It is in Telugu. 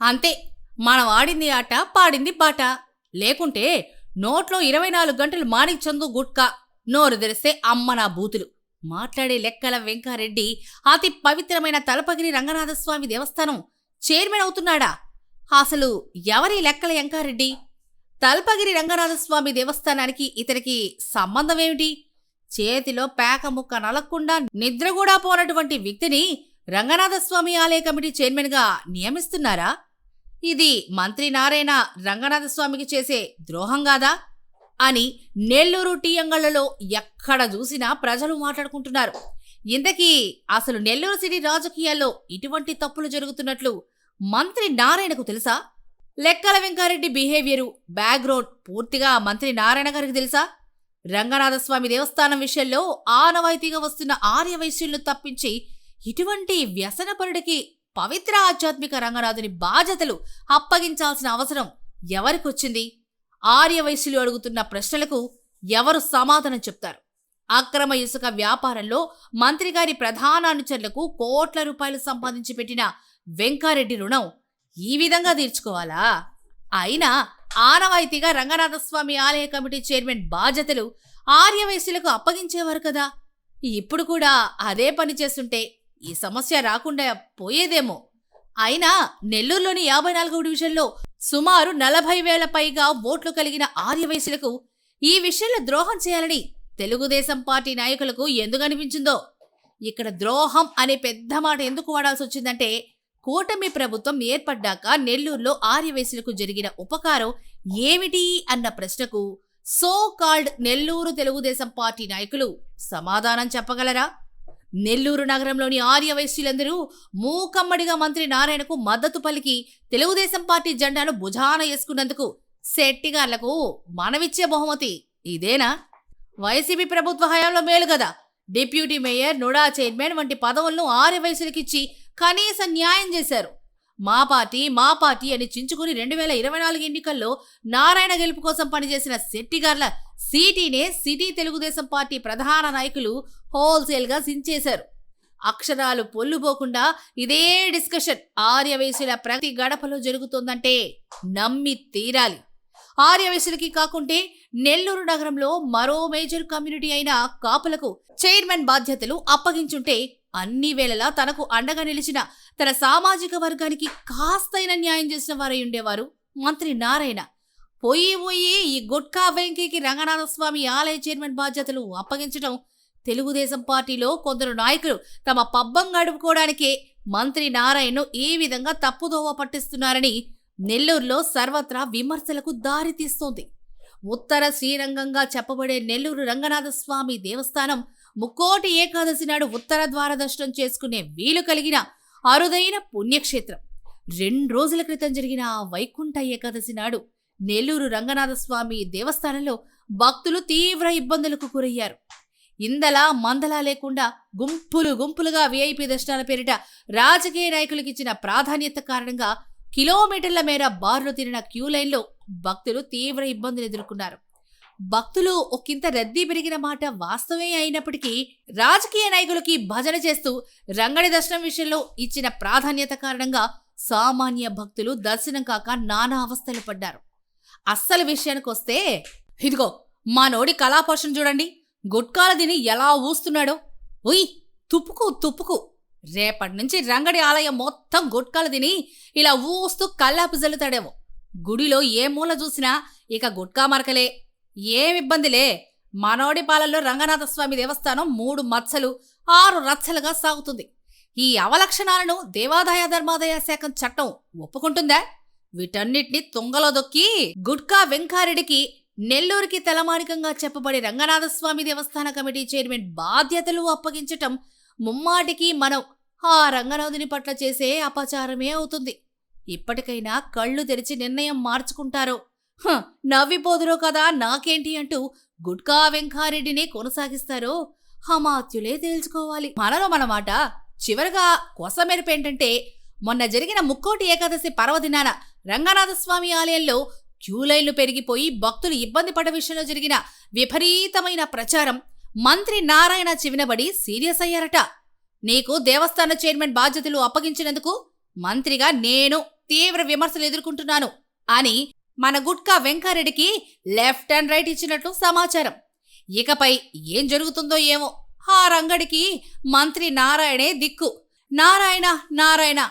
అంతే మనం ఆడింది ఆట పాడింది పాట. లేకుంటే నోట్లో ఇరవై నాలుగు గంటలు మాణిక్చందు గుట్కా నోరు తెరిస్తే అమ్మ నా బూతులు. మాట్లాడే లెక్కల వెంకారెడ్డి అతి పవిత్రమైన తలపగిరి రంగనాథస్వామి దేవస్థానం చైర్మన్ అవుతున్నాడా? అసలు ఎవరి లెక్కల వెంకారెడ్డి? తల్పగిరి రంగనాథస్వామి దేవస్థానానికి ఇతనికి సంబంధమేమిటి? చేతిలో పేక ముక్క నలక్కుండా నిద్ర కూడా పోనటువంటి వ్యక్తిని రంగనాథస్వామి ఆలయ కమిటీ చైర్మన్గా నియమిస్తున్నారా? ఇది మంత్రి నారాయణ రంగనాథస్వామికి చేసే ద్రోహం కాదా? అని నెల్లూరు టీయంగళ్ళలో ఎక్కడ చూసినా ప్రజలు మాట్లాడుకుంటున్నారు. ఇంతకీ అసలు నెల్లూరు సిటీ రాజకీయాల్లో ఇటువంటి తప్పులు జరుగుతున్నట్లు మంత్రి నారాయణకు తెలుసా? లెక్కల వెంకారెడ్డి బిహేవియరు బ్యాక్గ్రౌండ్ పూర్తిగా మంత్రి నారాయణ గారికి తెలుసా? రంగనాథస్వామి దేవస్థానం విషయంలో ఆనవాయితీగా వస్తున్న ఆర్యవైశ్యులను తప్పించి ఇటువంటి వ్యసనపరుడికి పవిత్ర ఆధ్యాత్మిక రంగనాథుని బాధ్యతలు అప్పగించాల్సిన అవసరం ఎవరికొచ్చింది? ఆర్యవైశ్యులు అడుగుతున్న ప్రశ్నలకు ఎవరు సమాధానం చెప్తారు? అక్రమ ఇసుక వ్యాపారంలో మంత్రి గారి ప్రధాన అనుచరులకు కోట్ల రూపాయలు సంపాదించి పెట్టిన వెంకారెడ్డి రుణం ఈ విధంగా తీర్చుకోవాలా? అయినా ఆనవాయితీగా రంగనాథస్వామి ఆలయ కమిటీ చైర్మన్ బాధ్యతలు ఆర్యవైశ్యులకు అప్పగించేవారు కదా. ఇప్పుడు కూడా అదే పని చేస్తుంటే ఈ సమస్య రాకుండా పోయేదేమో. అయినా నెల్లూరులోని యాభై నాలుగవ డివిజన్లో సుమారు నలభై వేల పైగా ఓట్లు కలిగిన ఆర్యవైశ్యులకు ఈ విషయంలో ద్రోహం చేయాలని తెలుగుదేశం పార్టీ నాయకులకు ఎందుకు అనిపించిందో? ఇక్కడ ద్రోహం అనే పెద్ద మాట ఎందుకు వాడాల్సి వచ్చిందంటే కూటమి ప్రభుత్వం ఏర్పడ్డాక నెల్లూరులో ఆర్యవైశ్యులకు జరిగిన ఉపకారం ఏమిటి అన్న ప్రశ్నకు so called Nellore Telugu Desam party నాయకులు సమాధానం చెప్పగలరా? నెల్లూరు నగరంలోని ఆర్యవైశ్యులందరూ మూకమ్మడిగా మంత్రి నారాయణకు మద్దతు పలికి తెలుగుదేశం పార్టీ జెండాను భుజాన వేసుకున్నందుకు శెట్టిగార్లకు మనవిచ్చే బహుమతి. ఇదేనా? వైసీపీ ప్రభుత్వ హయాంలో మేలు కదా. డిప్యూటీ మేయర్ నుడా చైర్మన్ వంటి పదవులను ఆర్యవైశ్యులకిచ్చి కనీస న్యాయం చేశారు. మా పార్టీ మా పార్టీ అని చించుకుని రెండు వేల ఇరవై నాలుగు ఎన్నికల్లో నారాయణ గెలుపు కోసం పనిచేసిన శెట్టిగార్ల సిటీనే సిటీ తెలుగుదేశం పార్టీ ప్రధాన నాయకులు హోల్సేల్గా సించేశారు. అక్షరాలు పొల్లుపోకుండా ఇదే డిస్కషన్ ఆర్యవైశ్యుల ప్రతి గడపలో జరుగుతోందంటే నమ్మి తీరాలి. ఆర్యవైశ్యులకి కాకుంటే నెల్లూరు నగరంలో మరో మేజర్ కమ్యూనిటీ అయిన కాపులకు చైర్మన్ బాధ్యతలు అప్పగించుంటే అన్ని వేళలా తనకు అండగా నిలిచిన తన సామాజిక వర్గానికి కాస్తైన న్యాయం చేసిన వారై ఉండేవారు మంత్రి నారాయణ. పోయి పోయి ఈ గుట్కా వెంకీకి రంగనాథస్వామి ఆలయ చైర్మన్ బాధ్యతలు అప్పగించడం తెలుగుదేశం పార్టీలో కొందరు నాయకులు తమ పబ్బం గడుపుకోవడానికే మంత్రి నారాయణను ఈ విధంగా తప్పుదోవ పట్టిస్తున్నారని నెల్లూరులో సర్వత్రా విమర్శలకు దారితీస్తోంది ఉత్తర శ్రీరంగంగా చెప్పబడే నెల్లూరు రంగనాథస్వామి దేవస్థానం ముక్కోటి ఏకాదశి నాడు ఉత్తర ద్వార దర్శనం చేసుకునే వీలు కలిగిన అరుదైన పుణ్యక్షేత్రం. రెండు రోజుల క్రితం జరిగిన వైకుంఠ ఏకాదశి నాడు నెల్లూరు రంగనాథస్వామి దేవస్థానంలో భక్తులు తీవ్ర ఇబ్బందులకు గురయ్యారు. ఇందలా మందలా లేకుండా గుంపులు గుంపులుగా వీఐపీ దర్శనాల పేరిట రాజకీయ నాయకులకు ఇచ్చిన ప్రాధాన్యత కారణంగా కిలోమీటర్ల మేర బార్లు తిరిగిన క్యూ లైన్లో భక్తులు తీవ్ర ఇబ్బందులు ఎదుర్కొన్నారు. భక్తులు ఒకంత రద్దీ పెరిగిన మాట వాస్తవమే అయినప్పటికీ రాజకీయ నాయకులకి భజన చేస్తూ రంగడి దర్శనం విషయంలో ఇచ్చిన ప్రాధాన్యత కారణంగా సామాన్య భక్తులు దర్శనం కాక నానా అవస్థలు పడ్డారు. అస్సలు విషయానికి వస్తే ఇదిగో మా నోడి కళాపోషణ చూడండి. గుట్కాల తిని ఎలా ఊస్తున్నాడో. ఉయ్ తుప్పుకు తుప్పుకు. రేపటి నుంచి రంగడి ఆలయం మొత్తం గుట్కాలు తిని ఇలా ఊస్తూ కల్లాపు జల్లుతాడేమో. గుడిలో ఏ మూల చూసినా ఇక గుట్కా మరకలే. ఏం ఇబ్బందిలే. మనోడి పాలల్లో రంగనాథస్వామి దేవస్థానం మూడు మచ్చలు ఆరు రచ్చలుగా సాగుతుంది. ఈ అవలక్షణాలను దేవాదాయ ధర్మాదాయ శాఖ చట్టం ఒప్పుకుంటుందా? వీటన్నిటిని తుంగలో దొక్కి గుట్కా వెంకారెడ్డికి నెల్లూరుకి తలమానికంగా చెప్పబడి రంగనాథస్వామి దేవస్థాన కమిటీ చైర్మన్ బాధ్యతలు అప్పగించటం ముమ్మాటికి మనం ఆ రంగనాథుని పట్ల చేసే అపచారమే అవుతుంది. ఇప్పటికైనా కళ్ళు తెరిచి నిర్ణయం మార్చుకుంటారో? నవ్విపోదురో కదా నాకేంటి అంటూ గుట్కా వెంకారెడ్డిని కొనసాగిస్తారో హమాత్యులే తేల్చుకోవాలి. మనలో మన మాట చివరగా కొసమెరుపు ఏంటంటే మొన్న జరిగిన ముక్కోటి ఏకాదశి పర్వదినాన రంగనాథస్వామి ఆలయంలో క్యూలైన్లు పెరిగిపోయి భక్తులు ఇబ్బంది పడ విషయంలో జరిగిన విపరీతమైన ప్రచారం. మంత్రి నారాయణ చివినబడి సీరియస్ అయ్యారట. నీకు దేవస్థాన చైర్మన్ బాధ్యతలు అప్పగించినందుకు మంత్రిగా నేను తీవ్ర విమర్శలు ఎదుర్కొంటున్నాను అని మన గుట్కా వెంకారెడ్డికి లెఫ్ట్ అండ్ రైట్ ఇచ్చినట్లు సమాచారం. ఇకపై ఏం జరుగుతుందో ఏమో ఆ రంగడికి మంత్రి నారాయణే దిక్కు. నారాయణ నారాయణ